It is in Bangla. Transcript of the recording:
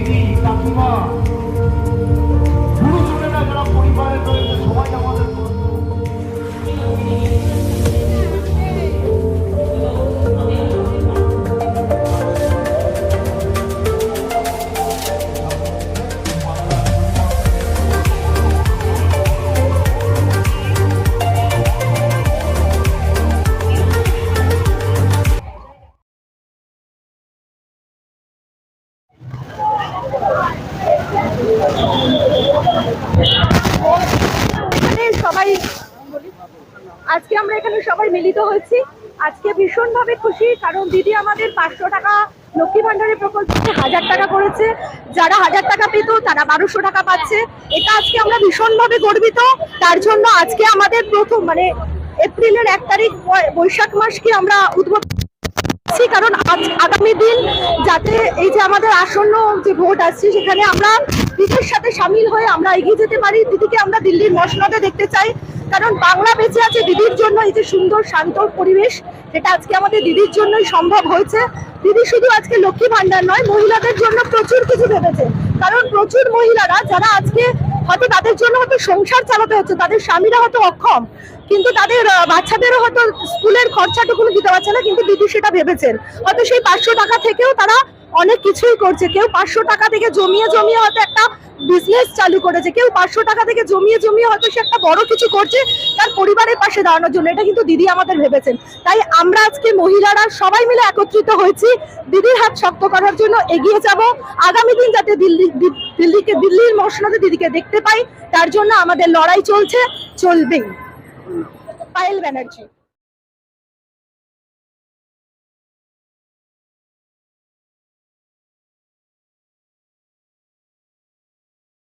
Ini kita. সবাই, আজকে আমরা এখানে সবাই মিলিত হয়েছি। আজকে ভীষণভাবে খুশি, কারণ দিদি আমাদের পাঁচশো টাকা লক্ষ্মী ভাণ্ডারের প্রকল্পে হাজার টাকা করেছে। যারা হাজার টাকা পেত, তারা বারোশো টাকা পাচ্ছে। এটা আজকে আমরা ভীষণভাবে গর্বিত। তার জন্য আজকে আমাদের প্রথম মানে এপ্রিলের এক তারিখ বৈশাখ মাসকে আমরা উদ্বোধন করছি, কারণ আগামী দিন যাতে এই যে আমাদের আসন্ন যে ভোট আসছে, সেখানে আমরা দিদির সাথে সামিল হয়ে আমরা এগিয়ে যেতে পারি। দিদিকে আমরা দিল্লির মসনদে দেখতে চাই। কারণ বাংলা বেঁচে আছে দিদির জন্য এই যে সুন্দর, শান্ত পরিবেশ, যেটা আজকে আমাদের দিদির জন্যই সম্ভব হয়েছে। দিদি শুধু আজকে লক্ষ্মী ভান্ডার নয়, মহিলাদের জন্য প্রচুর কিছু ভেবেছে। কারণ প্রচুর মহিলারা যারা আজকে হয়তো তাদের জন্য হয়তো সংসার চালাতে হচ্ছে, তাদের স্বামীরা হয়তো অক্ষম, কিন্তু তাদের বাচ্চাদেরও হয়তো স্কুলের খরচাটুকু দিতে পারছে না, কিন্তু দিদি সেটা ভেবেছেন। হয়তো সেই পাঁচশো টাকা থেকেও তারা অনেক কিছুই করছে। কেউ পাঁচশো টাকা থেকে জমিয়ে জমিয়ে হয়তো একটা বিজনেস চালু করেছে। কেউ পাঁচশো টাকা থেকে জমিয়ে জমিয়ে হয়তো সে একটা বড় কিছু করছে তার পরিবারের পাশে দাঁড়ানোর জন্য। এটা কিন্তু দিদি আমাদের ভেবেছেন। তাই আমরা আজকে মহিলারা সবাই মিলে একত্রিত হয়েছি। দিদির হাত শক্ত করার জন্য এগিয়ে যাব। আগামী দিন যাতে দিল্লি, দিল্লিকে, দিল্লির মসনদে দিদিকে দেখতে পাই, তার জন্য আমাদের লড়াই চলছে। চলবেই। পায়েল ব্যানার্জি।